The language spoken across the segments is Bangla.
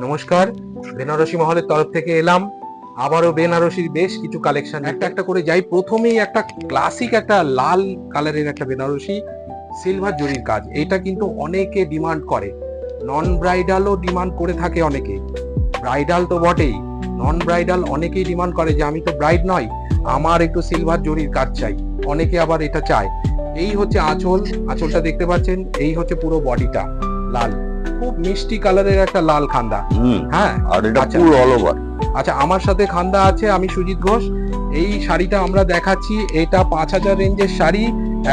নমস্কার। বেনারসি মহলের তরফ থেকে এলাম। আবারও বেনারসির বেশ কিছু কালেকশন একটা একটা করে যাই। প্রথমেই একটা ক্লাসিক একটা লাল কালারের একটা বেনারসি সিলভার জরির কাজ। এটা কিন্তু অনেকে ডিমান্ড করে। নন ব্রাইডালও ডিমান্ড করে থাকে অনেকে। ব্রাইডাল তো বটেই। নন ব্রাইডাল অনেকেই ডিমান্ড করে যে আমি তো ব্রাইড নই আমার একটু সিলভার জরির কাজ চাই। অনেকে আবার এটা চায়। এই হচ্ছে আঁচল। আঁচলটা দেখতে পাচ্ছেন। এই হচ্ছে পুরো বডিটা লাল। খুব মিষ্টি কালারের একটা লাল খান্দা। হ্যাঁ আর এটা। পুরো অল ওভার আচ্ছা আমার সাথে খান্দা আছে আমি সুজিত ঘোষ। এই শাড়িটা আমরা দেখাচ্ছি এটা পাঁচ হাজার রেঞ্জের শাড়ি।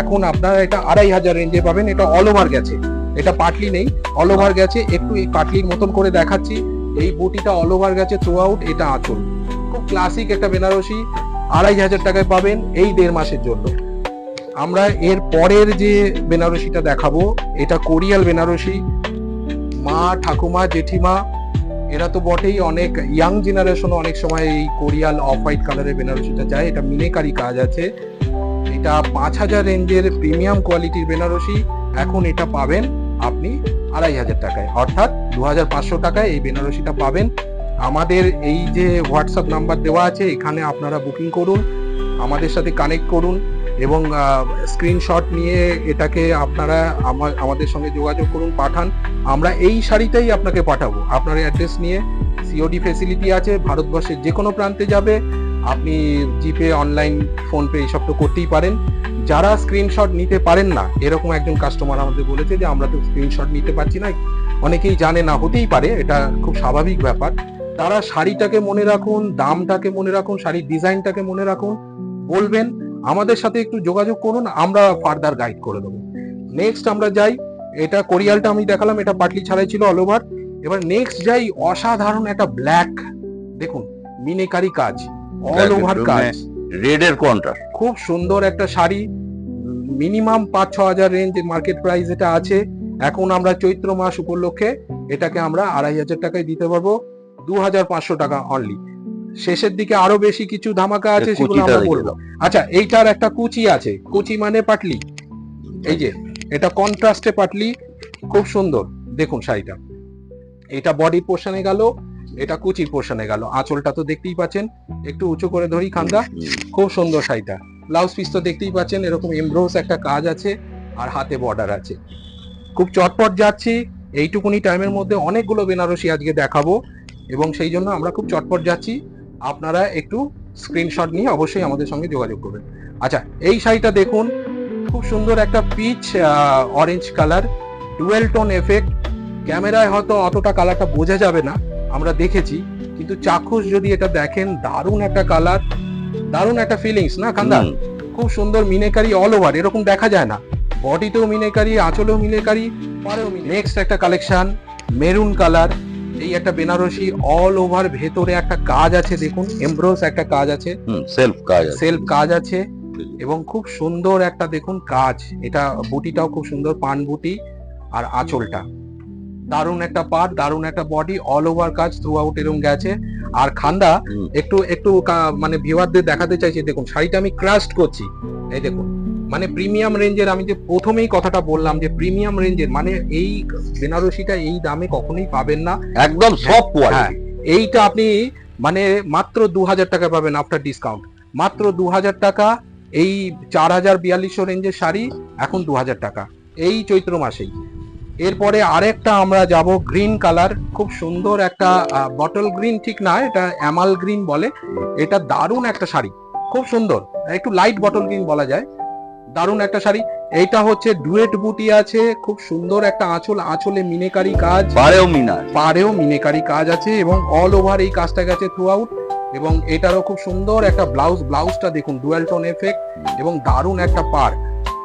এখন আপনারা এটা আড়াই হাজার রেঞ্জে পাবেন এটা অল ওভার গেছে। এটা পাটলি নেই অল ওভার গেছে। একটু এই পাটলির মতন করে দেখাচ্ছি। এই বুটিটা অল ওভার গেছে থ্রু আউট এটা আঁচল। খুব ক্লাসিক একটা বেনারসি আড়াই হাজার টাকায় পাবেন এই দেড় মাসের জন্য। আমরা এর পরের যে বেনারসিটা দেখাবো এটা কোরিয়াল বেনারসি। মা, ঠাকুমা, জেঠিমা, এরা তো বটেই অনেক ইয়াং জেনারেশন অনেক সময় এই কোরিয়াল অফ হোয়াইট কালারের বেনারসিটা যায়। এটা মিনেকারি কাজ আছে। এটা পাঁচ হাজার রেঞ্জের প্রিমিয়াম কোয়ালিটির বেনারসি। এখন এটা পাবেন আপনি আড়াই হাজার টাকায়। অর্থাৎ দু হাজার পাঁচশো টাকায় এই বেনারসিটা পাবেন। আমাদের এই যে হোয়াটসঅ্যাপ নাম্বার দেওয়া আছে, এখানে আপনারা বুকিং করুন। আমাদের সাথে কানেক্ট করুন। এবং স্ক্রিনশট নিয়ে এটাকে আপনারা আমাদের সঙ্গে যোগাযোগ করুন, পাঠান। আমরা এই শাড়িটাই আপনাকে পাঠাবো। আপনার অ্যাড্রেস নিয়ে সিওডি ফেসিলিটি আছে, ভারতবর্ষের যে কোনো প্রান্তে যাবে। আপনি জিপে অনলাইন ফোনপে এইসব তো করতেই পারেন। যারা স্ক্রিনশট নিতে পারেন না, এরকম একজন কাস্টমার আমাদের বলেছে যে, আমরা তো স্ক্রিনশট নিতে পারছি না। অনেকেই জানে না, হতেই পারে, এটা খুব স্বাভাবিক ব্যাপার। তারা শাড়িটাকে মনে রাখুন, দামটাকে মনে রাখুন শাড়ির ডিজাইনটাকে মনে রাখুন। বলবেন আমাদের সাথে একটু যোগাযোগ করুন আমরা ফার্দার গাইড করে দেবো। নেক্সট আমরা যাই এটা কোরিয়ালটা আমি দেখালাম এটা পাটলি ছাড়াই ছিল অল ওভার এবার নেক্সট যাই অসাধারণ একটা ব্ল্যাক দেখুন মিনেকারি কাজ অল ওভার কাজ। রেড এর কন্ট্রাস্ট খুব সুন্দর একটা শাড়ি মিনিমাম পাঁচ ছ হাজার রেঞ্জ মার্কেট প্রাইস এটা আছে। এখন আমরা চৈত্র মাস উপলক্ষে এটাকে আমরা আড়াই হাজার টাকায় দিতে পারব দু হাজার পাঁচশো টাকা অনলি শেষের দিকে আরও বেশি কিছু ধামাকা আছে সেগুলো আমরা বলব। আচ্ছা এইটার একটা কুচি আছে। কুচি মানে পাটলি। এই যে এটা কন্ট্রাস্টে পাটলি। খুব সুন্দর। দেখুন শাড়িটা। এটা বডি পোর্শনে গেল এটা কুচির পোর্শনে গেল। আঁচলটা তো দেখতেই পাচ্ছেন। একটু উঁচু করে ধরি খান্দা খুব সুন্দর শাড়িটা। ব্লাউজ পিস তো দেখতেই পাচ্ছেন এরকম এমব্রোস একটা কাজ আছে আর হাতে বর্ডার আছে। খুব চটপট যাচ্ছি। এইটুকুনি টাইমের মধ্যে অনেকগুলো বেনারসি আজকে দেখাবো। এবং সেই জন্য আমরা খুব চটপট যাচ্ছি। আপনারা একটু স্ক্রিনশট নিয়ে অবশ্যই আমাদের সঙ্গে যোগাযোগ করবেন। আচ্ছা এই শাড়িটা দেখুন খুব সুন্দর একটা peach orange colour dual tone effect ক্যামেরায় হয়তো অতটা কালারটা বোঝা যাবে না আমরা দেখেছি কিন্তু চাক্ষুষ যদি এটা দেখেন দারুণ একটা কালার দারুণ একটা ফিলিংস না কান্দা? খুব সুন্দর মিনেকারি অল ওভার এরকম দেখা যায় না। বডিতেও মিনেকারি আঁচলেও মিনেকারি পারেও নেক্সট একটা কালেকশন মেরুন কালার এই একটা বেনারসি অল ওভার ভেতরে একটা কাজ আছে দেখুন এমব্রোস একটা কাজ আছে। সেলফ কাজ আছে। সেলফ কাজ আছে এবং খুব সুন্দর একটা দেখুন কাজ। এটা বুটিটাও খুব সুন্দর পান বুটি আর আঁচলটা। দারুণ একটা পার দারুণ একটা বডি অল ওভার কাজ থ্রু আউট এরকম গেছে। আর খান্দা একটু একটু মানে ভিউয়ারদের দেখাতে চাইছি দেখুন শাড়িটা আমি ক্রাস্ট করছি। এই দেখুন। মানে প্রিমিয়াম রেঞ্জের আমি যে প্রথমেই কথাটা বললাম যে প্রিমিয়াম রেঞ্জের মানে এই বেনারসিটা এই দামে কখনোই পাবেন না। একদম সব হ্যাঁ কোয়ালিটি এইটা আপনি মানে মাত্র দু হাজার টাকা পাবেন আফটার ডিসকাউন্ট মাত্র দু হাজার টাকা এই চার হাজার বিয়াল্লিশশো রেঞ্জের শাড়ি এখন দু হাজার টাকা এই চৈত্র মাসেই। এরপরে আরেকটা আমরা যাব গ্রিন কালার খুব সুন্দর একটা বটল গ্রিন ঠিক না এটা অ্যামাল গ্রিন বলে এটা দারুণ একটা শাড়ি খুব সুন্দর একটু লাইট বটল গ্রিন বলা যায়। দারুণ একটা শাড়ি। এইটা হচ্ছে ডুয়েট বুটি আছে খুব সুন্দর একটা আঁচল আঁচলে মিনেকারি কাজ। পারেও মিনার। পাড়েও মিনেকারি কাজ আছে এবং অল ওভার এই কাজটা গেছে থ্রু আউট এবং এটারও খুব সুন্দর একটা ব্লাউজ ব্লাউজটা দেখুন ডুয়েল টোন এফেক্ট এবং দারুণ একটা পার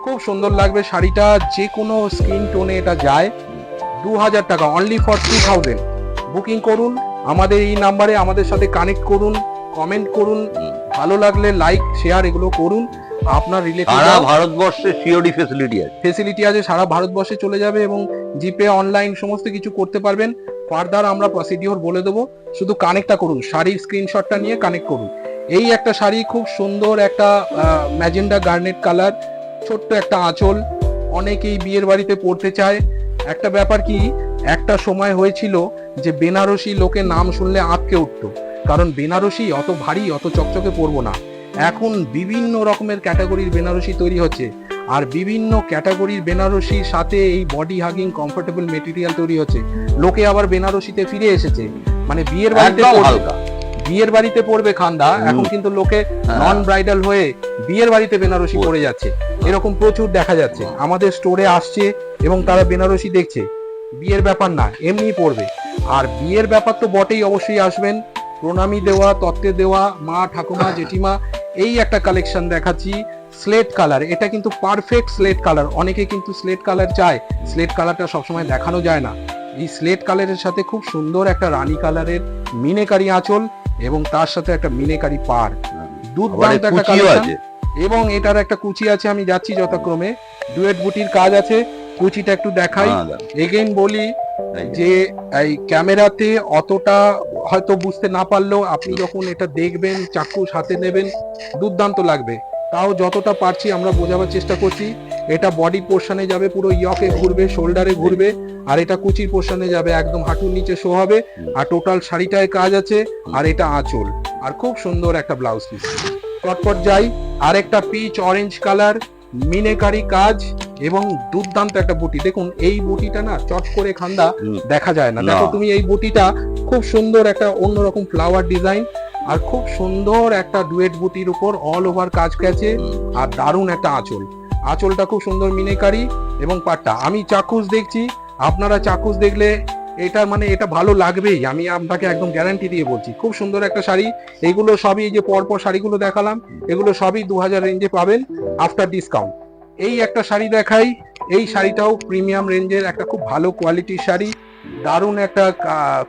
খুব সুন্দর লাগবে শাড়িটা যে কোনো স্কিন টোনে এটা যায়। দু হাজার টাকা only for two thousand booking করুন আমাদের এই নাম্বারে আমাদের সাথে কানেক্ট করুন কমেন্ট করুন। ভালো লাগলে লাইক শেয়ার এগুলো করুন। আপনার রিলেটিভ সারা ভারতবর্ষে সিওডি ফেসিলিটি আছে। ফেসিলিটি আছে সারা ভারতবর্ষে চলে যাবে এবং জিপে অনলাইন সমস্ত কিছু করতে পারবেন। ফার্দার আমরা প্রসিডিওর বলে দেবো। শুধু কানেক্টটা করুন শাড়ির স্ক্রিনশটটা নিয়ে কানেক্ট করুন। এই একটা শাড়ি খুব সুন্দর একটা ম্যাজেন্ডা গার্নেট কালার ছোট্ট একটা আঁচল। অনেকেই বিয়ের বাড়িতে পড়তে চায়। একটা ব্যাপার কি একটা সময় হয়েছিল যে বেনারসি লোকে নাম শুনলে আঁতকে উঠতো। কারণ বেনারসি অত ভারী অত চকচকে পরবো না। এখন বিভিন্ন রকমের ক্যাটাগরির বেনারসি তৈরি হচ্ছে। আর বিভিন্ন ক্যাটাগরির বেনারসির সাথে এই বডি হাগিং কমফোর্টেবল মেটেরিয়াল তৈরি হচ্ছে। লোকে আবার বেনারসিতে ফিরে এসেছে। মানে বিয়ের বাড়িতে হালকা। বিয়ের বাড়িতে পড়বে খান্দা। এখন কিন্তু লোকে হ্যাঁ। নন ব্রাইডাল হয়ে বিয়ের বাড়িতে বেনারসি পরে। পরে যাচ্ছে। এরকম প্রচুর দেখা যাচ্ছে। আমাদের স্টোরে আসছে এবং তারা বেনারসি দেখছে। বিয়ের ব্যাপার না এমনি পড়বে। আর বিয়ের ব্যাপার তো বটেই অবশ্যই আসবেন। প্রণামী দেওয়া তত্ত্বে দেওয়া মা ঠাকুমা জেঠিমা এই একটা কালেকশন দেখাচ্ছি স্লেট কালার এটা কিন্তু পারফেক্ট স্লেট কালার অনেকে কিন্তু স্লেট কালার চায়। স্লেট কালারটা সবসময় দেখানো যায় না। এই স্লেট কালারের সাথে খুব সুন্দর একটা রানী কালারের মিনেকারি আঁচল এবং তার সাথে একটা মিনেকারি পার দুর্দান্ত একটা কালেকশন এবং এটার একটা কুচি আছে আমি যাচ্ছি যথাক্রমে। ডুয়েট বুটির কাজ আছে। কুচিটা একটু দেখাই। এগেইন বলি যে। এই ক্যামেরাতে অতটা হয়তো বুঝতে না পারলেও আপনি যখন এটা দেখবেন, চাক্ষুষ হাতে নেবেন, দুর্দান্ত লাগবে। তাও যতটা পারছি আমরা বোঝাবার চেষ্টা করছি। এটা বডি পোর্শনে যাবে, পুরো ইয়কে ঘুরবে শোল্ডারে ঘুরবে, আর এটা কুচির পোর্শনে যাবে, একদম হাঁটুর নিচে শো হবে, আর টোটাল শাড়িটায় কাজ আছে, আর এটা আঁচল। আর খুব সুন্দর একটা ব্লাউজ পিস চটপট যাই। আর একটা পিচ অরেঞ্জ কালার মিনেকারি কাজ। এবং দুর্দান্ত একটা বুটি। দেখুন এই বুটিটা না চট করে খান্দা দেখা যায় না। দেখো তুমি এই বুটিটা খুব সুন্দর একটা অন্যরকম ফ্লাওয়ার ডিজাইন আর খুব সুন্দর একটা ডুয়েট বুটির উপর অল ওভার কাজ গেছে আর দারুণ একটা আঁচল। আঁচলটা খুব সুন্দর মিনেকারি এবং পাটটা। আমি চাক্ষুষ দেখছি। আপনারা চাক্ষুষ দেখলে এটা মানে এটা ভালো লাগবেই। আমি আপনাকে একদম গ্যারান্টি দিয়ে বলছি। খুব সুন্দর একটা শাড়ি। এগুলো সবই যে পরপর শাড়িগুলো দেখালাম এগুলো সবই দু হাজার রেঞ্জে পাবেন আফটার ডিসকাউন্ট এই একটা শাড়ি দেখাই। এই শাড়িটাও প্রিমিয়াম রেঞ্জের একটা খুব ভালো কোয়ালিটির শাড়ি। দারুণ একটা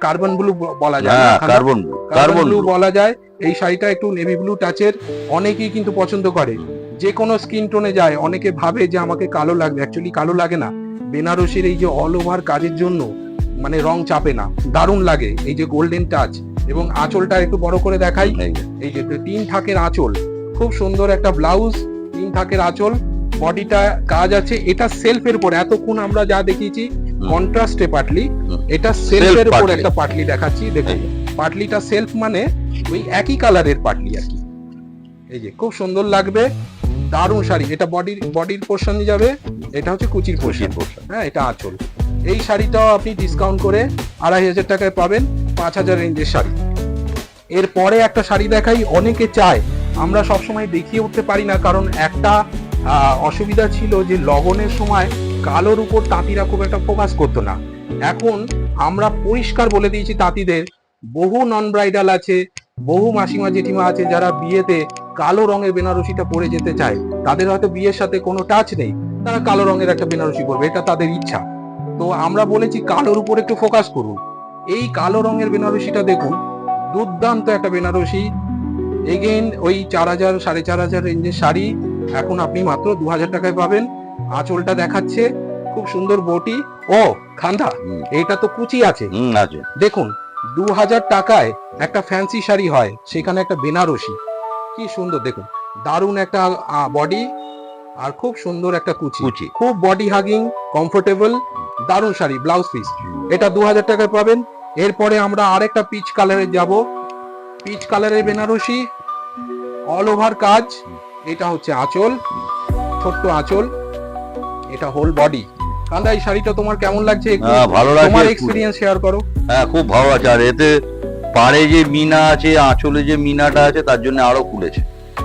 কার্বন ব্লু বলা যায় কার্বন কার্বন ব্লু বলা যায়। এই শাড়িটা একটু নেভি ব্লু টাচের অনেকেই কিন্তু পছন্দ করে। যে কোনো স্কিন টোনে যায়। অনেকে ভাবে যে আমাকে কালো লাগবে। অ্যাকচুয়ালি কালো লাগে না। বেনারসির এই যে অল ওভার কাজের জন্য মানে রং চাপে না। দারুণ লাগে। এই যে গোল্ডেন টাচ এবং আঁচলটা একটু বড় করে দেখাই। এই যে। তিন থাকের আঁচল। খুব সুন্দর একটা ব্লাউজ তিন থাকের আঁচল। বডিটা কাজ আছে এটা সেলফের উপর। এতক্ষণ আমরা যা দেখিয়েছি কন্ট্রাস্টে পাটলি। এটা সেলফের উপর একটা পাটলি দেখাচ্ছি দেখুন। পাটলিটা সেলফ মানে ওই একই কালারের পাটলি আর কি। এই যে খুব সুন্দর লাগবে। দারুণ শাড়ি। এটা বডির বডির পোর্শনে যাবে এটা হচ্ছে কুচির পোর্শন হ্যাঁ এটা আঁচল। এই শাড়িটাও আপনি ডিসকাউন্ট করে আড়াই হাজার টাকায় পাবেন পাঁচ হাজার রেঞ্জের শাড়ি। এরপরে একটা শাড়ি দেখাই অনেকে চায়। আমরা সবসময় দেখিয়ে উঠতে পারি না কারণ একটা অসুবিধা ছিল যে লগনের সময় কালোর উপর তাঁতিরা খুব একটা ফোকাস করতো না। এখন আমরা পরিষ্কার বলে দিয়েছি তাঁতিদের, বহু নন ব্রাইডাল আছে, বহু মাসিমা জেঠিমা আছে যারা বিয়েতে কালো রঙের বেনারসিটা পরে যেতে চায়। তাদের হয়তো বিয়ের সাথে কোনো টাচ নেই, তারা কালো রঙের একটা বেনারসি পরবে, এটা তাদের ইচ্ছা। তো আমরা বলেছি কালোর উপর একটু ফোকাস করুন। এই কালো রঙের বেনারসিটা দেখুন, দুর্দান্ত একটা বেনারসি। এগেন ওই চার হাজার, সাড়ে চার হাজার রেঞ্জের শাড়ি এখন আপনি মাত্র দু হাজার টাকায় পাবেন। আঁচলটা দেখাচ্ছে খুব সুন্দর বটি। ও খান্দা এটা তো কুচি আছে। আছে। দেখুন দু হাজার টাকায় একটা ফ্যান্সি শাড়ি হয় সেখানে একটা বেনারসি। কি সুন্দর দেখুন দারুণ একটা বডি আর খুব সুন্দর একটা কুচি। কুচি। খুব বডি হাগিং কমফোর্টেবল দারুণ শাড়ি ব্লাউজ পিস এটা দু হাজার টাকায় পাবেন। এরপরে আমরা আরেকটা পিচ কালারে যাব। পিচ কালারের বেনারসি অল ওভার কাজ। এটা হচ্ছে আঁচল ছোট্ট আঁচল এটা হোল বডি কান্দা এই শাড়িটা তোমার কেমন লাগছে? হ্যাঁ ভালো তোমার লাগছে এক্সপিরিয়েন্স শেয়ার করো। হ্যাঁ খুব ভালো আছে আর এতে পাড়ে যে মিনা আছে আঁচলে যে মিনাটা আছে তার জন্য আরও খুলেছে।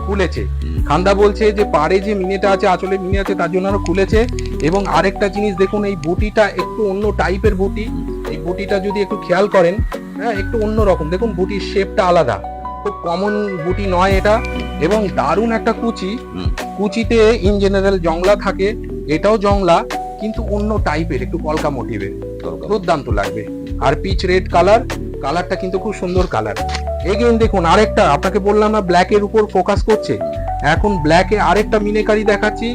খুলেছে। খান্দা বলছে যে পাড়ে যে মিনেটা আছে আঁচলে মিনে আছে তার জন্য আরও খুলেছে। এবং আরেকটা জিনিস দেখুন এই বুটিটা একটু অন্য টাইপের বুটি। এই বুটিটা যদি একটু খেয়াল করেন হ্যাঁ একটু অন্য রকম। দেখুন বুটির শেপটা আলাদা। খুব কমন বুটি নয় এটা। এবং দারুণ একটা কুচি। কুচিতে ইন জেনারেল জংলা থাকে এটাও জংলা কিন্তু অন্য টাইপের একটু কলকা মোটিভের দুর্দান্ত লাগবে। আর পিচ রেড কালার কালারটা কিন্তু খুব সুন্দর কালার এগেইন দেখুন আরেকটা আপনাকে বললাম না ব্ল্যাক এর উপর ফোকাস করছে? এখন ব্ল্যাক আরেকটা মিনেকারি দেখাচ্ছি।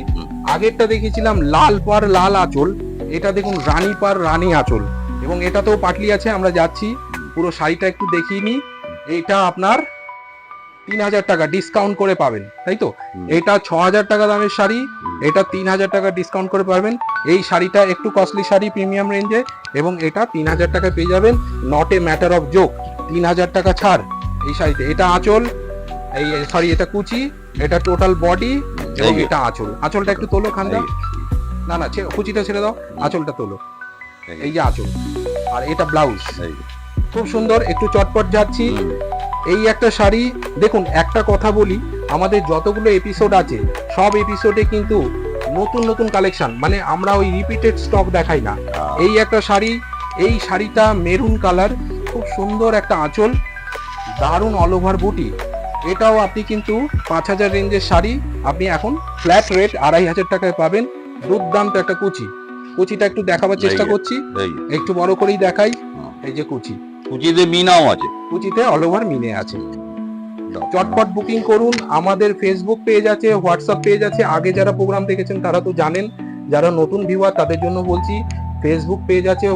আগেরটা দেখেছিলাম লাল পার লাল আঁচল। এটা দেখুন রানী পার রানী আঁচল। এবং এটাতেও পাটলি আছে আমরা যাচ্ছি। পুরো শাড়িটা একটু দেখিয়ে নিই। এটা আপনার তিন হাজার টাকা ডিসকাউন্ট করে পাবেন তাই তো? এটা ছ হাজার টাকা দামের শাড়ি এটা তিন হাজার টাকা ডিসকাউন্ট করে পাবেন। এই শাড়িটা একটু কস্টলি শাড়ি প্রিমিয়াম রেঞ্জে এবং এটা তিন হাজার টাকা পেয়ে যাবেন। Not a matter of joke তিন হাজার টাকা ছাড় এই শাড়িতে। এটা আঁচল এই সরি এটা কুচি এটা টোটাল বডি এবং এটা আঁচল। আঁচলটা একটু তোলো খান্দা না না কুচিটা ছেড়ে দাও আঁচলটা তোলো। এই- যে। আঁচল। আর এটা ব্লাউজ খুব সুন্দর একটু চটপট যাচ্ছি। এই একটা শাড়ি দেখুন একটা কথা বলি আমাদের যতগুলো এপিসোড আছে সব এপিসোডে কিন্তু নতুন নতুন কালেকশন মানে আমরা ওই রিপিটেড স্টক দেখাই না। এই একটা শাড়ি এই শাড়িটা মেরুন কালার খুব সুন্দর একটা আঁচল দারুণ অল ওভার বুটি এটাও আপনি কিন্তু পাঁচ হাজার রেঞ্জের শাড়ি আপনি এখন ফ্ল্যাট রেট আড়াই হাজার টাকায় পাবেন দুর্দান্ত একটা কুচি। কুচিটা একটু দেখাবার চেষ্টা করছি একটু বড় করেই দেখাই এই যে কুচি। কুচিতে মিনাও আছে। কুচিতে অল ওভার মিনে আছে। চটপট বুকিং করুন আমাদের ফেসবুক পেজ আছে হোয়াটসঅ্যাপ পেজ আছে আগে যারা প্রোগ্রাম দেখেছেন তারা তো জানেন যারা নতুন ভিউয়ার তাদের জন্য বলছি ফেসবুক পেজ আছে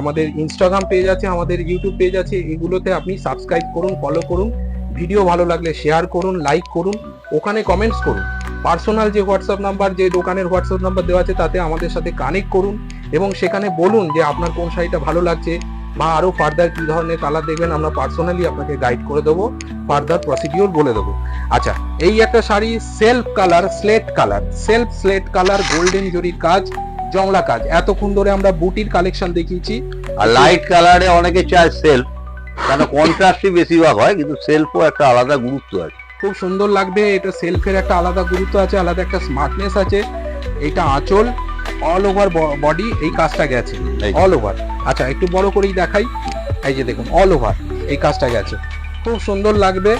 আমাদের ইনস্টাগ্রাম পেজ আছে আমাদের ইউটিউব পেজ আছে এগুলোতে আপনি সাবস্ক্রাইব করুন ফলো করুন ভিডিও ভালো লাগলে শেয়ার করুন লাইক করুন ওখানে কমেন্টস করুন। পার্সোনাল যে হোয়াটসঅ্যাপ নাম্বার যে দোকানের হোয়াটসঅ্যাপ নাম্বার দেওয়া আছে তাতে আমাদের সাথে কানেক্ট করুন এবং সেখানে বলুন যে আপনার কোন শাড়িটা ভালো লাগছে বা আরও ফার্দার কি ধরনের কালার দেখবেন আমরা পার্সোনালি আপনাকে গাইড করে দেবো ফার্দার প্রসিডিওর বলে দেবো। আচ্ছা এই একটা sari self colour slate colour self slate colour golden জরির কাজ জংলা কাজ। এতক্ষণ ধরে আমরা বুটির কালেকশন দেখিয়েছি। আর লাইট কালারে অনেকে চায় সেলফ কেন কন্ট্রাস্টই বেশিরভাগ হয় কিন্তু সেলফও একটা আলাদা গুরুত্ব আছে। খুব সুন্দর লাগবে এটা সেলফের একটা আলাদা গুরুত্ব আছে আলাদা একটা স্মার্টনেস আছে। এটা আঁচল অল ওভার বডি এই কাজটা গেছে। অল ওভার আচ্ছা একটু বড় করেই দেখাই। এই যে দেখুন অল ওভার এই কাজটা গেছে। খুব সুন্দর লাগবে।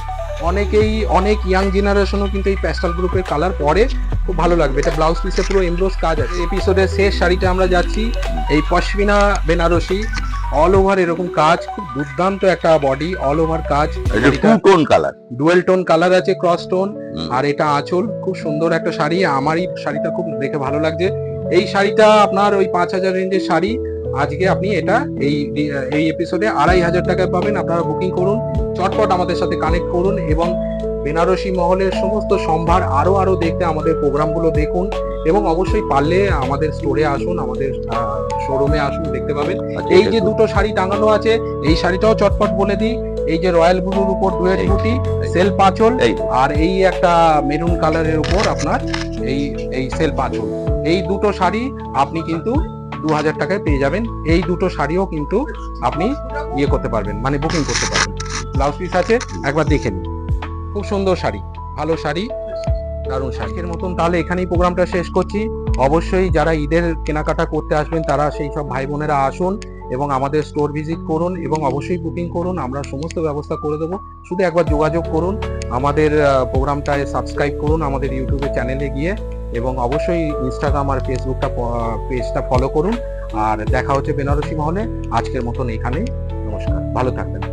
অনেকেই অনেক ইয়াং জেনারেশনও কিন্তু এই প্যাস্টাল গ্রুপের কালার পরে। খুব ভালো লাগবে। এটা ব্লাউজ পিসে পুরো এমব্রোস কাজ আছে। এপিসোডের শেষ শাড়িটা আমরা যাচ্ছি। এই পশমিনা বেনারসি। অল ওভার এরকম কাজ। খুব দুর্দান্ত একটা বডি অল ওভার কাজ। Tone colour dual tone colour আছে ক্রস টোন আর এটা আঁচল। খুব সুন্দর একটা শাড়ি। আমারই শাড়িটা খুব দেখে ভালো লাগছে। এই শাড়িটা আপনার ওই পাঁচ হাজার রেঞ্জের শাড়ি। আজকে আপনি এটা এই এই এপিসোডে আড়াই হাজার টাকায় পাবেন। আপনারা বুকিং করুন, চটপট আমাদের সাথে কানেক্ট করুন এবং বেনারসি মহলের সমস্ত সম্ভার আরও আরও দেখতে আমাদের প্রোগ্রামগুলো দেখুন এবং অবশ্যই পারলে আমাদের স্টোরে আসুন আমাদের শোরুমে আসুন দেখতে পাবেন। এই যে দুটো শাড়ি টাঙানো আছে এই শাড়িটাও চটপট বলে দিই। এই যে রয়্যাল ব্লুর উপর ডুয়েট এই। বুটি সেলফ আঁচল এই। আর এই একটা মেরুন কালারের উপর আপনার এই এই সেল পাঁচল। এই দুটো শাড়ি আপনি কিন্তু দু হাজার টাকায় পেয়ে যাবেন। এই দুটো শাড়িও কিন্তু আপনি ইয়ে করতে পারবেন মানে বুকিং করতে পারবেন। ব্লাউজ পিস আছে একবার দেখে নিন। খুব সুন্দর শাড়ি, ভালো শাড়ি, দারুণ শাড়ির মতন তাহলে এখানেই প্রোগ্রামটা শেষ করছি। অবশ্যই যারা ঈদের কেনাকাটা করতে আসবেন, তারা সেই সব ভাই বোনেরা আসুন এবং আমাদের স্টোর ভিজিট করুন এবং অবশ্যই বুকিং করুন। আমরা সমস্ত ব্যবস্থা করে দেবো। শুধু একবার যোগাযোগ করুন, আমাদের প্রোগ্রামটায় সাবস্ক্রাইব করুন আমাদের ইউটিউবে চ্যানেলে গিয়ে এবং অবশ্যই ইনস্টাগ্রাম আর ফেসবুকটা পেজটা ফলো করুন। আর দেখা হচ্ছে বেনারসি মহলে। আজকের মতন এখানেই। নমস্কার। ভালো থাকবেন।